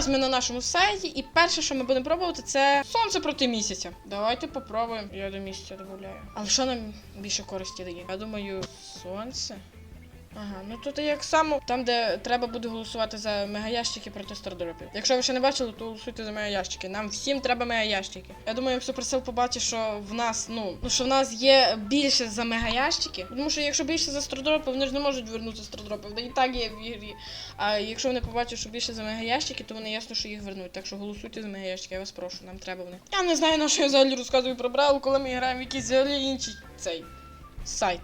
Ось ми на нашому сайті, і перше, що ми будемо пробувати, це сонце проти місяця. Давайте попробуємо. Я до місяця додаю. Але що нам більше користі дає? Я думаю, сонце. Ага, ну тут як само там, де треба буде голосувати за мегаящики проти стардропів. Якщо ви ще не бачили, то голосуйте за мегаящики. Нам всім треба мегаящики. Я думаю, якщо Суперсел побачить, що в нас, ну, ну що в нас є більше за мегаящики, тому що якщо більше за стардропи, вони ж не можуть вернути стардропи. Вони і так є в ігрі. А якщо вони побачать, що більше за мегаящики, то вони ясно, що їх вернуть. Так що голосуйте за мегаящики, я вас прошу, нам треба вони. Я не знаю, на що я взагалі розказую про Бравл, коли ми граємо в якийсь взагалі інший цей сайт.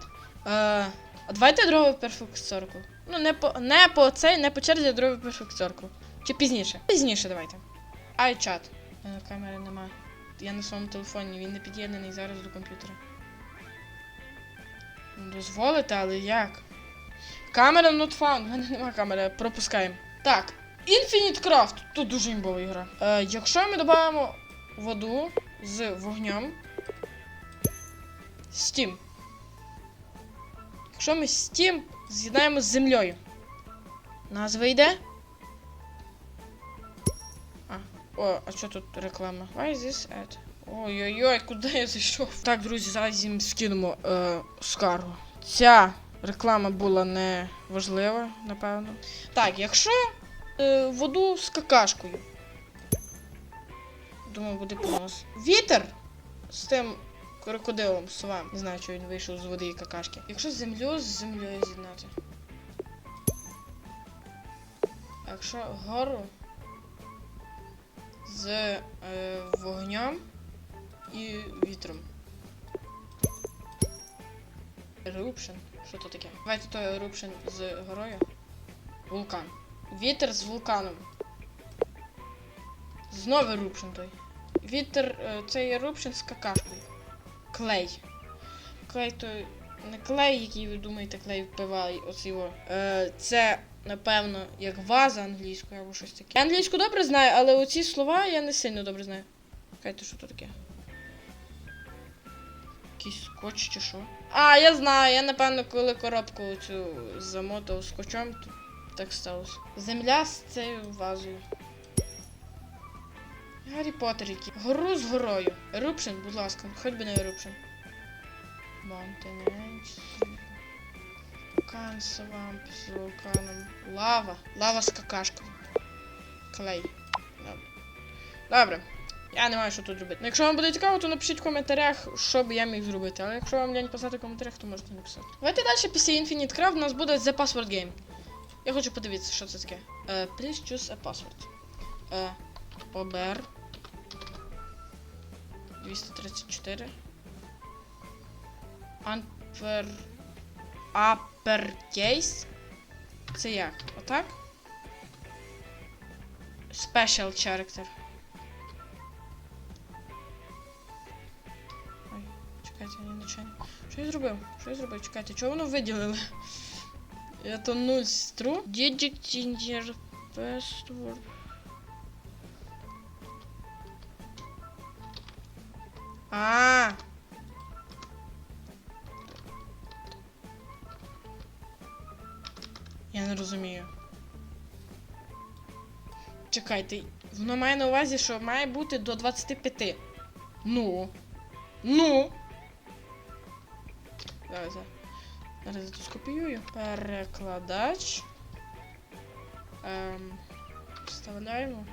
Е, а давайте другу Perfect Circle. Ну, не по не по цей, не по черзі, а другу Perfect Чи пізніше? Пізніше давайте. iChat. Е, Камери нема. Я на своєму телефоні, він не під'єднаний зараз до комп'ютера. Ну, Дозволите, але як? Камера not found. У мене нема камери, пропускаємо. Так. Infinite Craft. Тут дуже імбова ігра. Е, якщо ми додамо воду з вогнем. Steam. Якщо ми Steam з'єднаємо з землею. Назва йде? А, о, а що тут реклама? Why is this ad? Ой-ой-ой, куди я зайшов? Так, друзі, зараз їм скинемо е, скаргу. Ця реклама була не важлива, напевно. Так, якщо е, воду з какашкою. Думаю, буде понос. Вітер з тим крокодилом, совам. Не знаю, чого він вийшов з води і какашки. Якщо землю з землею з'єднати. Якщо гору з е, вогнем і вітром. Eruption. Що то таке? Давайте той Eruption з горою. Вулкан. Вітер з вулканом. Знову Eruption той. Вітер, е, цей Eruption з какашкою. Клей. Клей той. Не клей, який ви думаєте, клей впиває оці його. Е, це, напевно, як ваза англійською або щось таке. Я англійську добре знаю, але оці слова я не сильно добре знаю. Чекайте, що то таке? Якийсь скотч чи що? А, я знаю, я напевно, коли коробку цю замотав скотчем, то так сталося. Земля з цією вазою. Гаррі Поттер який. Гору з горою. Eruption, будь ласка, хоч би не Eruption. Mountain Вулкан, свамп з вулканом. Лава. Лава з какашкою. Клей. Добре. Добре. Я не маю що тут робити. Ну, якщо вам буде цікаво, то напишіть в коментарях, що б я міг зробити. Але якщо вам лень писати в коментарях, то можете написати. Давайте далі після Infinite Craft у нас буде The Password Game. Я хочу подивитися, що це таке. Uh, please choose a password. Uh, OBR 234. Upper... Uppercase. Це як? Отак? Special character. Ой, чекайте, я нічого. Що я зробив? Що я зробив? Чекайте, чого воно виділили? Я то нуль стру. Digit in your. А. Я не розумію. Чекайте, воно має на увазі, що має бути до 25. Ну. Ну. Зараз. Зараз я тут скопіюю. Перекладач. Ем, вставляємо.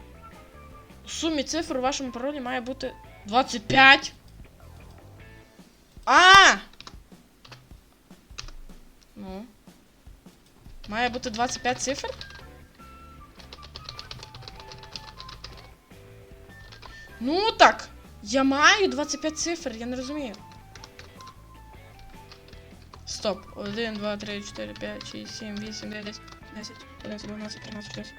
У сумі цифр у вашому паролі має бути 25. А! Ну. Має бути 25 цифр? Ну так. Я маю 25 цифр, я не розумію. Стоп. 1, 2, 3, 4, 5, 6, 7, 8, 9, 10, 10, 11, 12, 13, 14,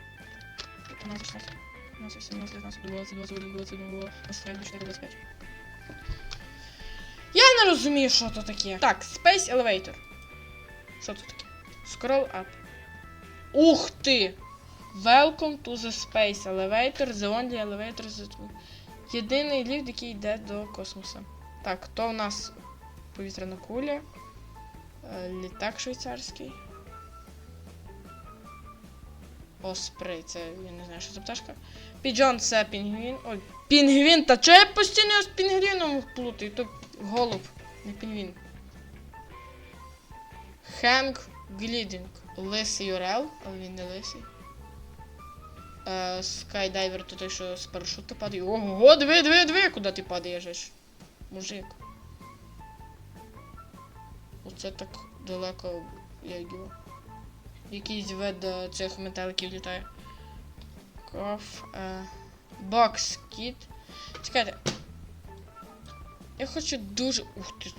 15, 16, 17, 17, 19, 20, 21, 22, 23, 24, 25. Не розумію, що то таке. Так, Space Elevator. Що це таке? Scroll up. Ух ти! Welcome to the Space Elevator, the only elevator that. Єдиний ліфт, який йде до космосу. Так, то у нас повітряна куля. е, Літак швейцарський. Оспрей, це я не знаю, що за пташка. Піджон це пінгвін. Ой, пінгвін, та чого я постійно з пінгвіном плутаю? То голуб, не пінгвін. Хенк Глідінг. Лисий Орел, але він не лисий. Е, скайдайвер то той, що з парашута падає. Ого, диви, куди ти падаєш. Мужик. Оце так далеко як його. Якийсь вид е, цих метеликів літає. Коф. Е, бокс кіт. Чекайте. Я хочу дуже. Ух ти.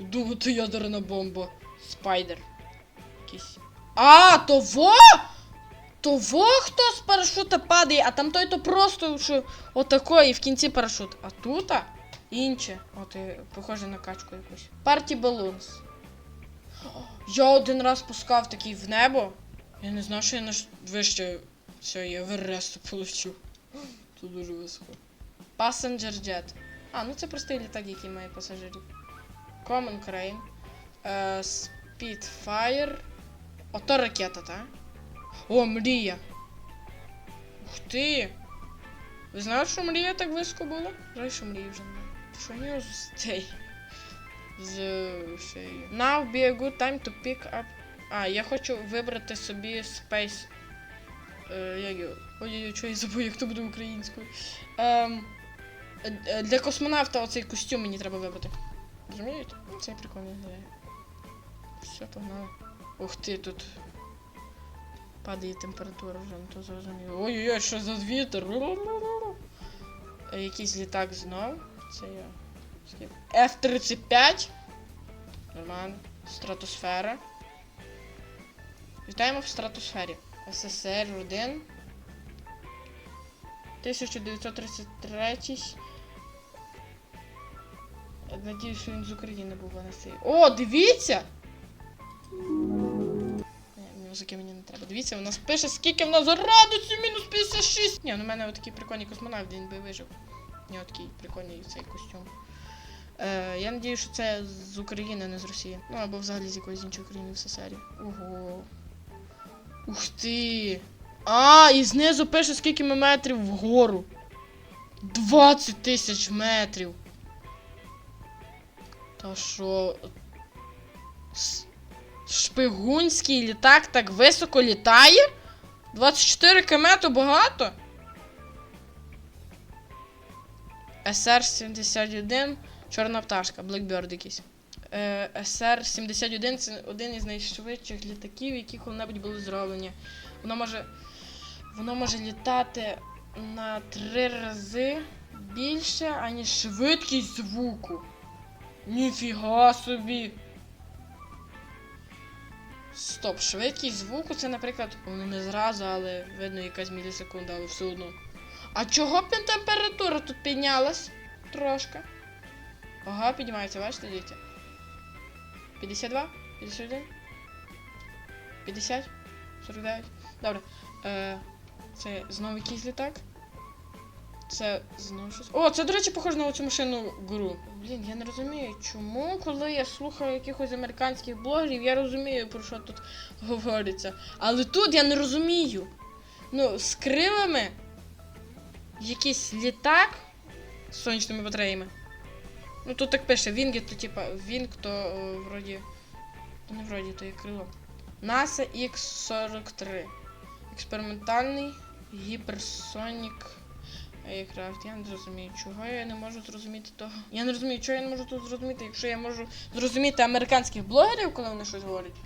Думаю, то ядерна бомба. Спайдер. Якийсь. А, то во! То во хто з парашута падає, а там той то просто що отако і в кінці парашут. А тут інше. От і похоже на качку якусь. Парті Balloons. Я один раз пускав такий в небо. Я не знав, що я наш вище все, я Евересту получив. Це дуже високо. Passenger Jet. А, ну це простий літак, який має пасажирів. Common Crane. Е, Spitfire. Ото ракета, та? О, мрія. Ух ти! Ви знали, що мрія так високо була? Жаль, що мрії вже немає. Що нього з цей? З шею. Now be a good time to pick up. А, я хочу вибрати собі Space. Е, як його? Що я забув, як то буде українською. Ем, для космонавта оцей костюм мені треба вибрати. Розумієте? Це прикольно ідея. Все, погнали. Ух ти, тут падає температура вже, ну то зрозуміло. Ой-ой-ой, що за вітер? Е, Якийсь літак знов. Це я. F-35. Нормально. Стратосфера. Вітаємо в стратосфері. СССР 1. 1933. Надіюсь, що він з України був не. О, дивіться! Музики мені не треба. Дивіться, у нас пише, скільки в нас градусів, мінус 56. Ні, ну в мене такий прикольний космонавт, він би вижив. У нього такий прикольний цей костюм. Е, я надію, що це з України, а не з Росії. Ну або взагалі з якоїсь іншої країни в СССРі. Ого. Ух ти. А, і знизу пише, скільки ми метрів вгору. 20 тисяч метрів. Та що? Шпигунський літак так високо літає? 24 км то багато. СР-71, чорна пташка, Blackbird якийсь. Е, СР-71 це один із найшвидших літаків, які коли-небудь були зроблені. Воно може, воно може літати на три рази більше, аніж швидкість звуку. Ніфіга собі. Стоп, швидкість звуку це, наприклад, ну не зразу, але видно якась мілісекунда, але все одно. А чого б температура тут піднялась? Трошки. Ага, піднімається, бачите, дивіться. 52? 51? 50? 49? Добре. Е, це знову якийсь літак. Це знову щось. О, це, до речі, похоже на оцю машину гру. Блін, я не розумію, чому, коли я слухаю якихось американських блогерів, я розумію, про що тут говориться. Але тут я не розумію. Ну, з крилами якийсь літак з сонячними батареями. Ну тут так пише, Вінгі, то типа Вінг, то вроді. То не вроді, то є крило. NASA X43. Експериментальний гіперсонік Aircraft. Я не зрозумію, чого я не можу зрозуміти того. Я не розумію, чого я не можу тут зрозуміти, якщо я можу зрозуміти американських блогерів, коли вони щось говорять.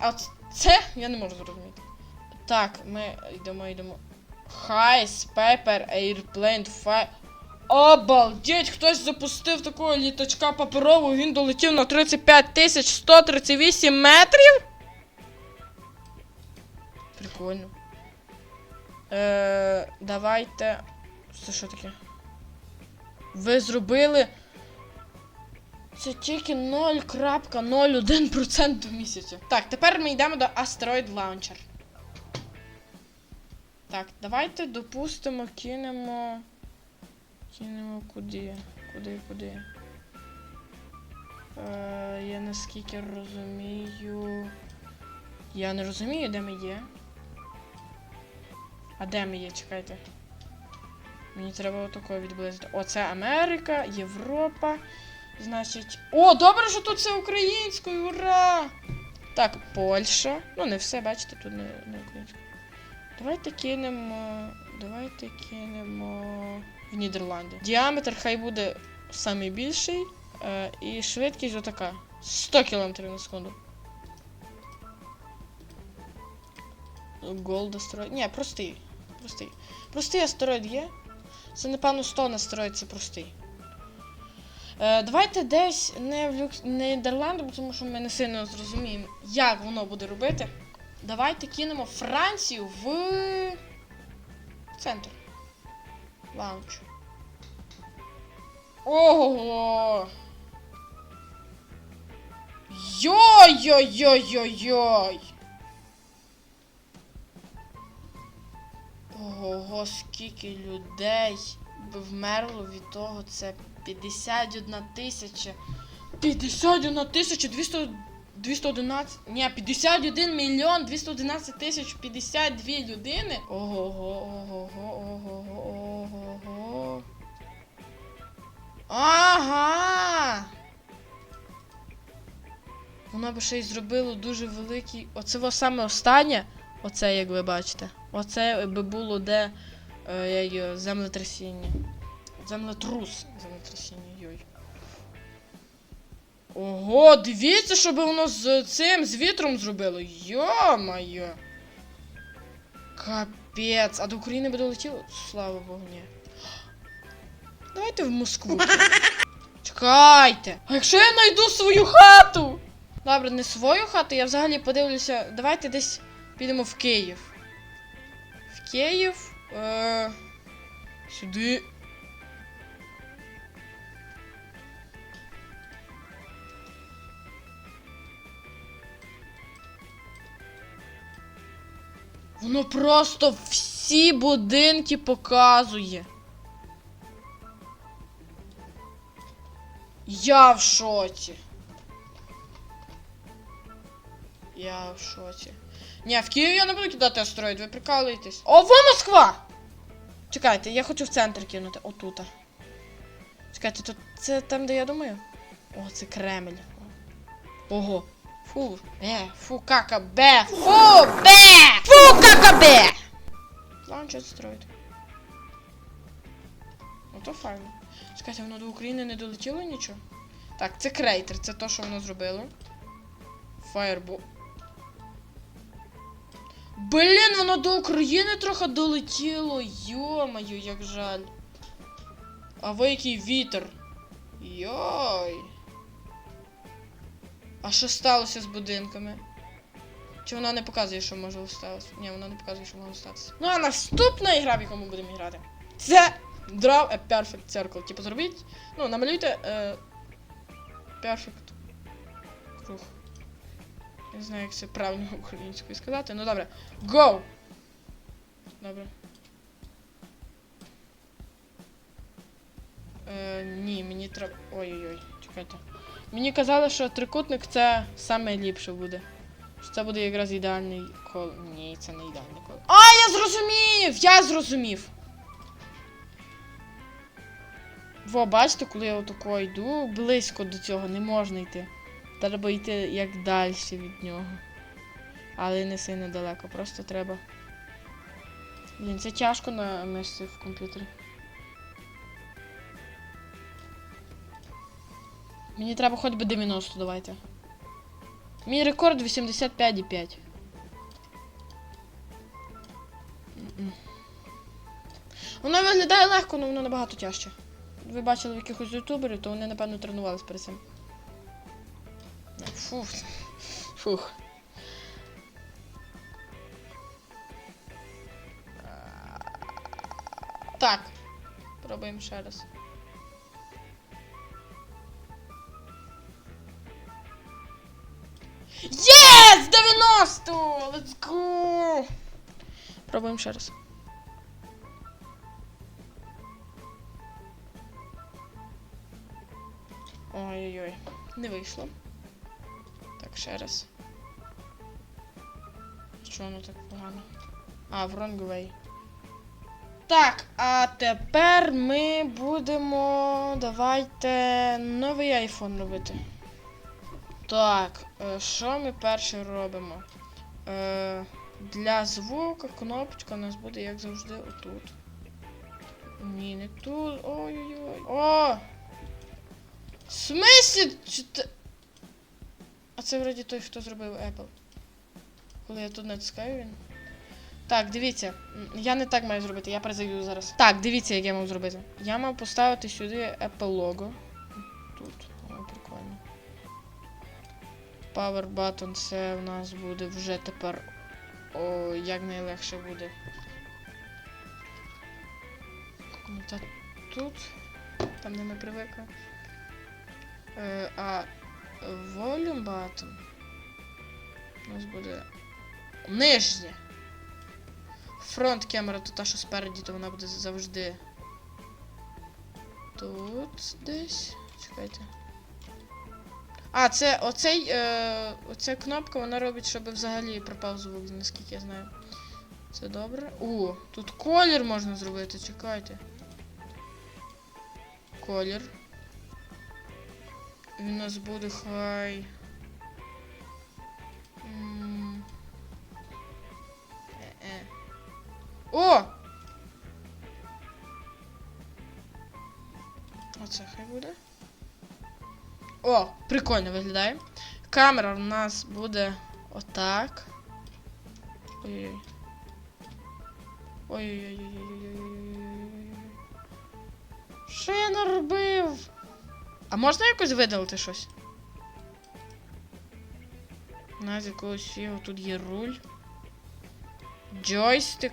А це я не можу зрозуміти. Так, ми йдемо, йдемо. Хайс, Pepper, Airplane, Fire. Обалдеть, хтось запустив такого літачка паперового, він долетів на 35 тисяч 138 метрів. Прикольно. Е, давайте. Це що таке? Ви зробили. Це тільки 0.01% до місяця. Так, тепер ми йдемо до Asteroid Launcher. Так, давайте допустимо, кинемо. Кинемо куди? Куди, куди? Е, я наскільки розумію. Я не розумію, де ми є. А де ми є? Чекайте. Мені треба отакого відблизити. О, це Америка, Європа. Значить. О, добре, що тут все українською, ура! Так, Польща. Ну, не все, бачите, тут не, не українською. Давайте кинемо. Давайте кинемо в Нідерланди. Діаметр хай буде самий більший. Е, і швидкість отака. 100 км на секунду. Голд астероїд. Ні, простий. Простий. Простий астероїд є. Це, напевно, 100 астероїд, це простий. Е, давайте десь не в Люкс... Нідерланди, тому що ми не сильно зрозуміємо, як воно буде робити. Давайте кинемо Францію в центр. Лаунч. Ого! Йой-йой-йой-йой-йой! Ого, скільки людей би вмерло від того, це 51 тисяча. 51 тисяча 200, 211. Ні, 51 мільйон 211 тисяч 52 людини. Ого, ого, ого, ого, ого, ого. Ага. Воно би ще й зробило дуже великий. Оце саме останнє. Оце, як ви бачите. Оце би було де е, землетрясіння. Землетрус. Землетрясіння, йой. Ого, дивіться, що би воно з цим, з вітром зробило. Йо-моє. Капець. А до України би долетіло? Слава Богу, ні. Давайте в Москву. Чекайте. А якщо я знайду свою хату? Добре, не свою хату, я взагалі подивлюся. Давайте десь підемо в Київ. В Київ. Е... Сюди. Воно просто всі будинки показує. Я в шоці. Я в шоці. Ні, в Київ я не буду кидати астероїд, ви прикалуєтесь. О, во Москва! Чекайте, я хочу в центр кинути. Отута. Чекайте, тут це там, де я думаю? О, це Кремль. Ого. Фу, бе, фу, кака, бе, фу, бе, фу, кака, бе. Лаунч астероїд. Ото файно. Чекайте, воно до України не долетіло нічого? Так, це крейтер, це то, що воно зробило. Фаєрбол. Блін, воно до України трохи долетіло. Йо-моє, як жаль. А ви який вітер. Йой. А що сталося з будинками? Чи вона не показує, що може сталося? Ні, вона не показує, що може статися. Ну а наступна ігра, в яку ми будемо грати. Це Draw a Perfect Circle. Типу зробіть. Ну, намалюйте е, Perfect круг. Не знаю, як це правильно українською сказати. Ну добре. Go! Добре. Е, ні, мені треба. Ой-ой-ой, чекайте. Мені казали, що трикутник це саме ліпше буде. Що це буде якраз ідеальний кол. Ні, це не ідеальний кол. А, я зрозумів! Я зрозумів! Во, бачите, коли я отако йду, близько до цього не можна йти. Треба йти як далі від нього. Але не сильно далеко, просто треба. Блін, це тяжко на мишці в комп'ютері. Мені треба хоч би 90, давайте. Мій рекорд 85,5. М-м. Воно виглядає легко, але воно набагато тяжче. Ви бачили в якихось ютуберів, то вони, напевно, тренувалися перед цим. Фух. Фух. Так. Пробуємо ще раз. Єс! 90! Let's go! Пробуємо ще раз. Ой-ой-ой. Не вийшло. Ще раз. Що воно так погано? А, в wrong. Так, а тепер ми будемо. Давайте новий айфон робити. Так, е, що ми перше робимо? Е, для звука кнопочка у нас буде, як завжди, отут. Ні, не тут. Ой-ой-ой. О! В смислі? Чи те- А це вроді той, хто зробив Apple. Коли я тут натискаю він. Так, дивіться. Я не так маю зробити, я перезайду зараз. Так, дивіться, як я мав зробити. Я мав поставити сюди Apple logo. Тут. О, прикольно. Power button це в нас буде вже тепер. О, як найлегше буде. Ну, Та тут. Там, де ми привикли. Е, а volume button у нас буде нижнє. Фронт камера, то та, що спереді, то вона буде завжди. Тут десь. Чекайте. А, це оцей. Е, оця кнопка, вона робить, щоб взагалі пропав звук, наскільки я знаю. Це добре. О, тут колір можна зробити, чекайте. Колір. У нас буде хай. Е, е. О! Оце хай буде. О, прикольно виглядає. Камера в нас буде отак. Ой-ой-ой. Ой-ой-ой. Що я наробив? А можна якось видалити щось? У нас якогось фігу тут є руль. Джойстик.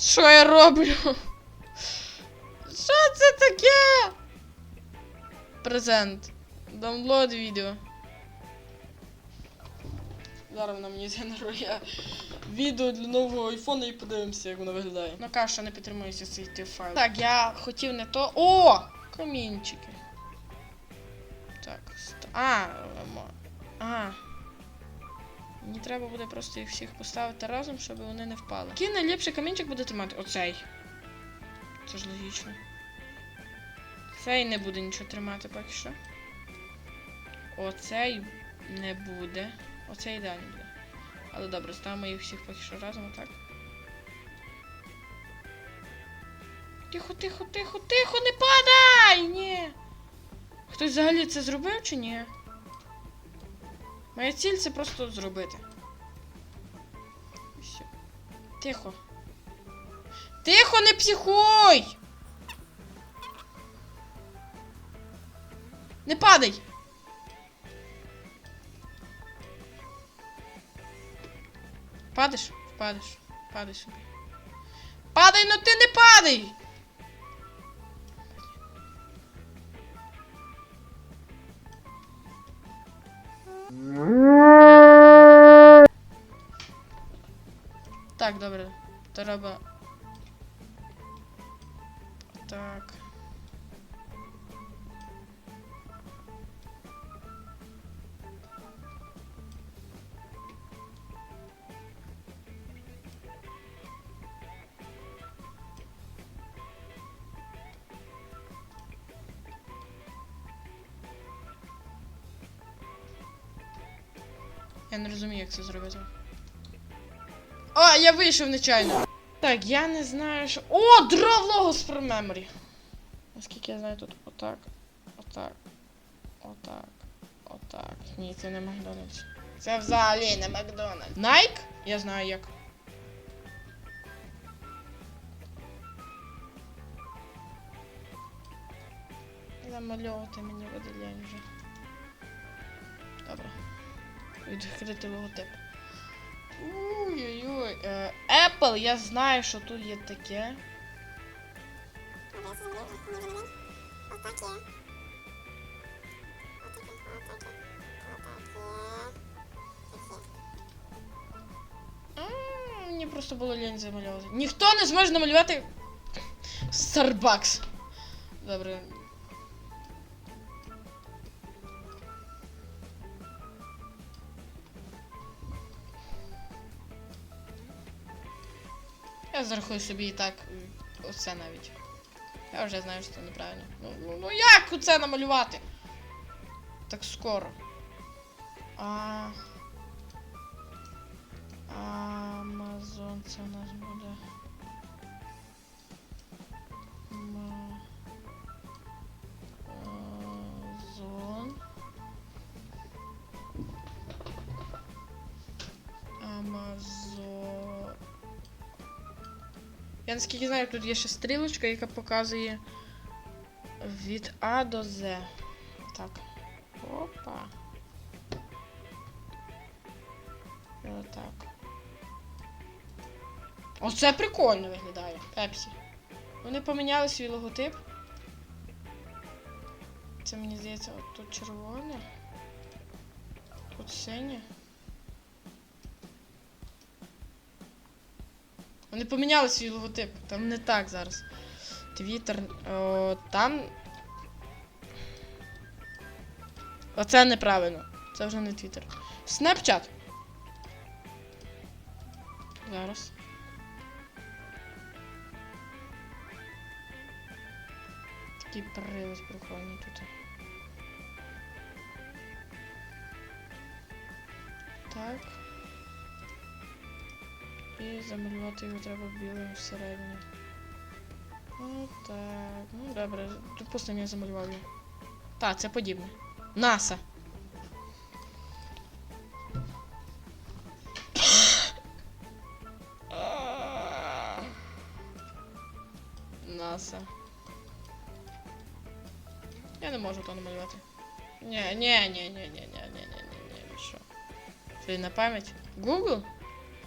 Що я роблю? Що це таке? Презент. Download відео. Зараз вона мені згенерує відео для нового айфона і подивимося, як воно виглядає. Ну каже, що не підтримується цей тип файл. Так, я хотів не то. О! Камінчики. Так, ст... А, а. Мені треба буде просто їх всіх поставити разом, щоб вони не впали. Який найліпший камінчик буде тримати? Оцей. Це ж логічно. Цей не буде нічого тримати поки що. Оцей не буде. Оцей ідеально буде. Але добре, ставимо їх всіх поки що разом, отак. Тихо, тихо, тихо, тихо, не падай! Ні. Хтось взагалі це зробив чи ні? Моя ціль це просто зробити. Всьо. Тихо. Тихо, не психуй! Не падай! Padas? Padas? Padas? Padas não tende padas! Так, добре. Треба. Так. Я не розумію, як це зробити. О, я вийшов нечайно. Так, я не знаю, що. О, Draw Logos from Memory. Наскільки я знаю, тут отак. Отак. Отак. Отак. Ні, це не Макдональдс. Це взагалі не Макдональдс. Nike? Я знаю як. Замальовувати мені виділяння вже. Відкрити логотип. Ой-ой-ой. Е, Apple, я знаю, що тут є таке. Мені просто було лінь замалювати. Ніхто не зможе намалювати Starbucks. Добре. Я зарахую собі і так оце навіть. Я вже знаю, що це неправильно. Ну, ну, ну як оце намалювати? Так скоро. А... Амазон це у нас буде. Ма- Амазон. Амазон. Я наскільки знаю, тут є ще стрілочка, яка показує від А до З. Так. Опа. Отак. Оце прикольно виглядає. Пепсі. Вони поміняли свій логотип. Це мені здається, от тут червоне. Тут синє. Вони поміняли свій логотип. Там не так зараз. Твіттер. Там. Оце неправильно. Це вже не Твіттер. Снапчат. Зараз. Такий прилад прикольний тут. Так. І замалювати його треба білим всередині. Отак. Ну добре, допустимо, я замалював його. Так, це подібне. НАСА. НАСА. Я не можу то намалювати. Ні, ні, ні, ні, ні, ні, ні, ні, ні, ні, що? Це на пам'ять? Google?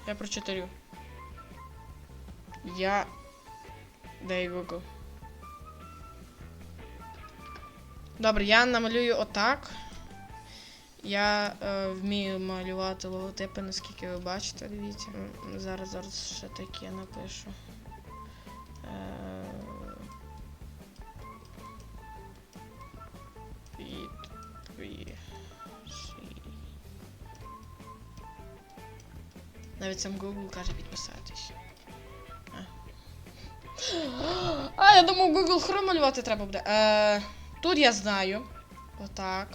Я прочитаю. Я. Дай Google. Добре, я намалюю отак. Я е, вмію малювати логотипи, наскільки ви бачите, дивіться. Зараз, зараз ще таке напишу. Е. Навіть сам Google каже підписатись. Я думав, Google Chrome малювати треба буде. Е, тут я знаю. Отак.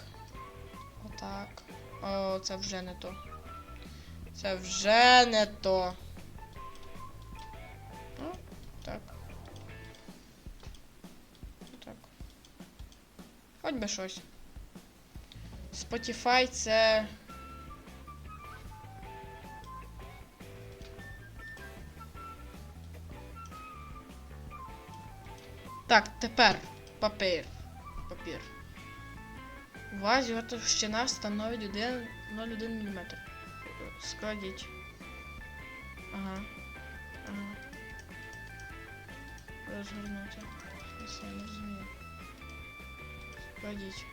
Отак. О, це вже не то. Це вже не то. О, так. Так. Хоч би щось. Spotify це. Так, тепер папір. Папір. У вас його товщина становить 1 0,1 мм. Складіть. Ага. Ага. Розгорнути. Щось Я не розумію. Складіть.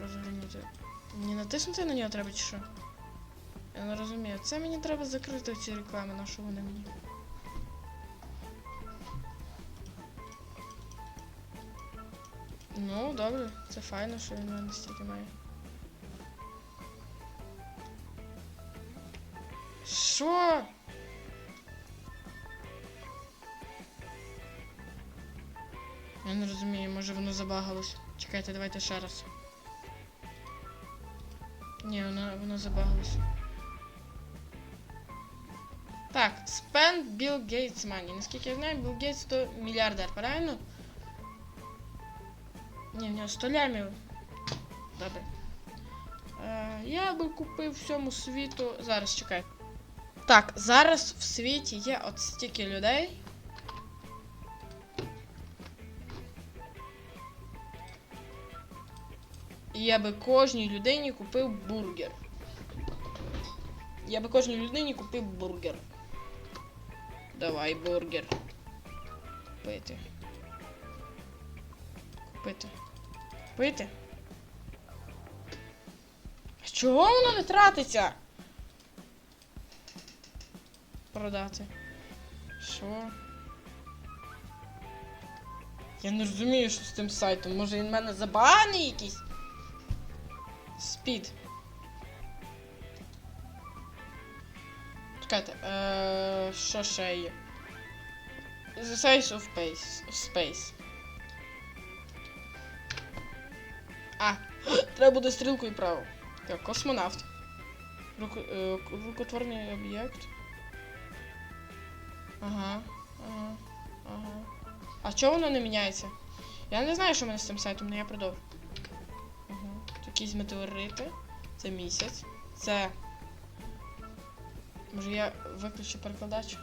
Розгорнути. Мені натиснути на нього треба чи що? Я не розумію. Це мені треба закрити ці реклами, на що вони мені. Ну, добре, це файно, що він в мене стільки має. Що? Я не розумію, може воно забагалось. Чекайте, давайте ще раз. Ні, воно, воно забагалось. Так, spend Bill Gates money. Наскільки я знаю, Bill Gates то мільярдер, правильно? Ні, в нього 100 лямів. Добре. Е, я би купив всьому світу. Зараз чекай. Так, зараз в світі є от стільки людей. І я би кожній людині купив бургер. Я би кожній людині купив бургер. Давай бургер. Купити. Купити. Купити. А Чого воно не тратиться? Продати. Що? Я не розумію, що з тим сайтом. Може він в мене забаганий якийсь? Спід. Чекайте, е, що ще є? The size of space. space. Треба буде стрілкою право. Так, космонавт. Руко, е, рукотворний об'єкт. Ага, ага, ага. А чого воно не міняється? Я не знаю, що в мене з цим сайтом, але я продовжу. Ага. Якісь метеорити. Це місяць. Це. Може я виключу перекладач?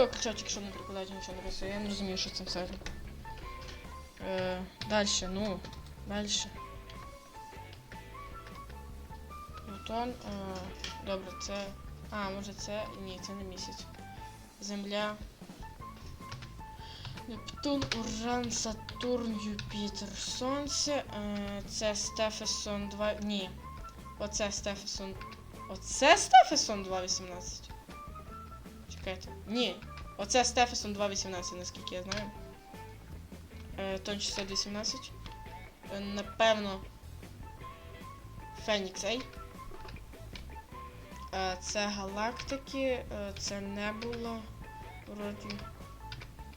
Я виключаю, тільки що не перекладач нічого не працює. Я не розумію, що з цим сайтом. Е, дальше, ну, дальше. Плутон. Е, добре, це. А, може це. Ні, це не місяць. Земля. Нептун, Уран, Сатурн, Юпітер, Сонце. Е, це Стефесон 2. Ні. Оце Стефесон. Оце Стефесон 2.18. Чекайте. Ні. Оце Стефесон 2.18, наскільки я знаю. Е, Тон 618. Е, напевно. Фенікс Ей. Е, це галактики, це небула. Вроді.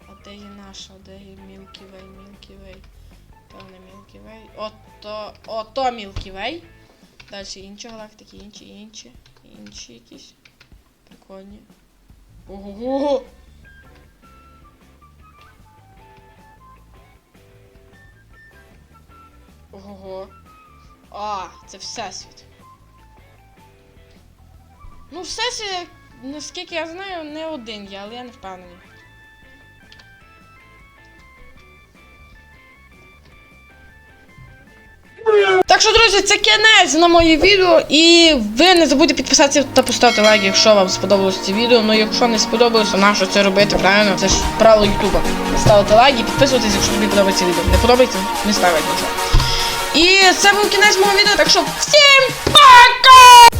А де є наша? Де є Milky Way, Milky Way? То не Milky. Ото, ото Milky Way. Далі інші галактики, інші, інші, інші якісь. Прикольні. Ого! Ого. А, це всесвіт. Ну, всесвіт, наскільки я знаю, не один є, але я не впевнений. Так що, друзі, це кінець на моє відео. І ви не забудьте підписатися та поставити лайк, якщо вам сподобалось це відео. Ну якщо не сподобалось, то нащо це робити, правильно? Це ж правило Ютуба. Ставити лайк і підписуватись, якщо тобі подобається відео. Не подобається, не ставить нічого. І це був кінець мого відео, так що всім пока!